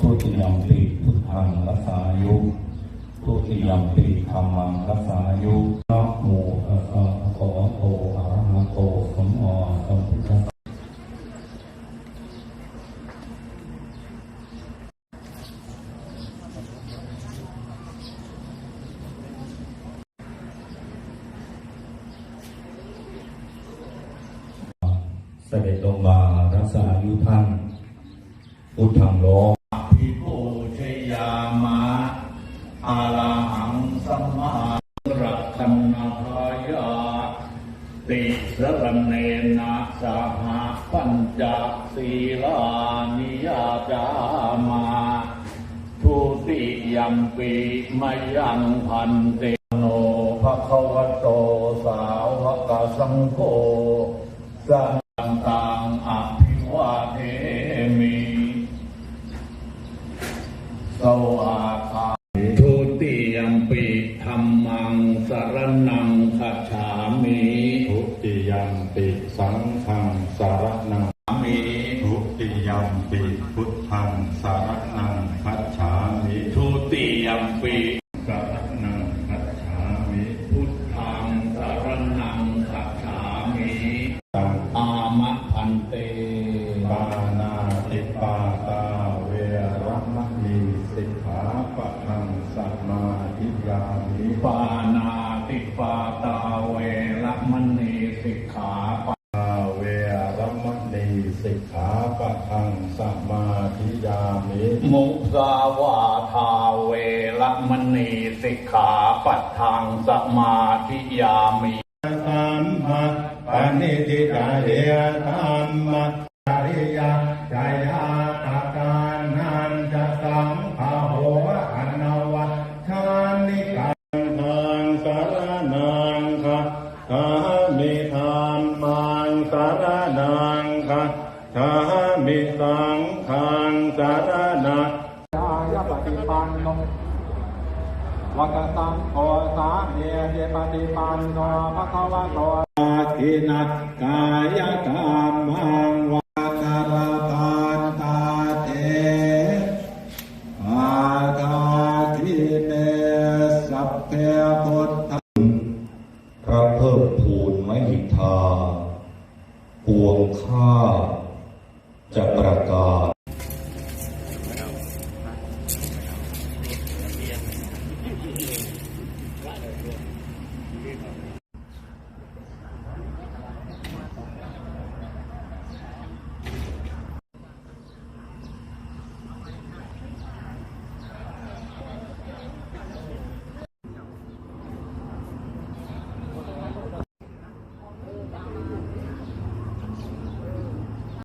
ทุติยมปีพุทธังรักษายุทุติยมปีธรรมังรักษายุนะโมตัสสะภะคะวะโตอะระหะโตสัมมาสัมพุทธัสสะเสด็จลงมารักษาอายุท่านพุทธังโล รักขันนาภายาติสรณเนนะสหปัญจศีลานิยาจามาทุติยัมปีมายังพันเตโนภะคะวะโตสาวกสังโฆสังฆังอภิวาเทมิสวา รนังคัจฉามิทุติยัมปิสังฆังสารนังมิทุติยัมปิพุทธังสารนังคัจฉามิทุติยัมปี สิกขาปะทังสัมมาทิยามิมุสาวาทาเวระมณีสิกขาปัฏฐังสมาธิยามิสัมมาปณิติกาเยธัมมาจริยาจายาตาการนันจะสังภาโหอนวัตชานิกาทางสารนังคะทามิธรรมังสารนังคะ ทามิสังขังสารณะยายปฏิปันโนวัตสังโฆสาเนเจปฏิปันโนภะคะวะโตอาทินัตกายกรรมังวาตาราาตาเทอาตาทิเนสัพเพพุทธพระเพิ่มพูนไมหิทาปวงข้า Jakarta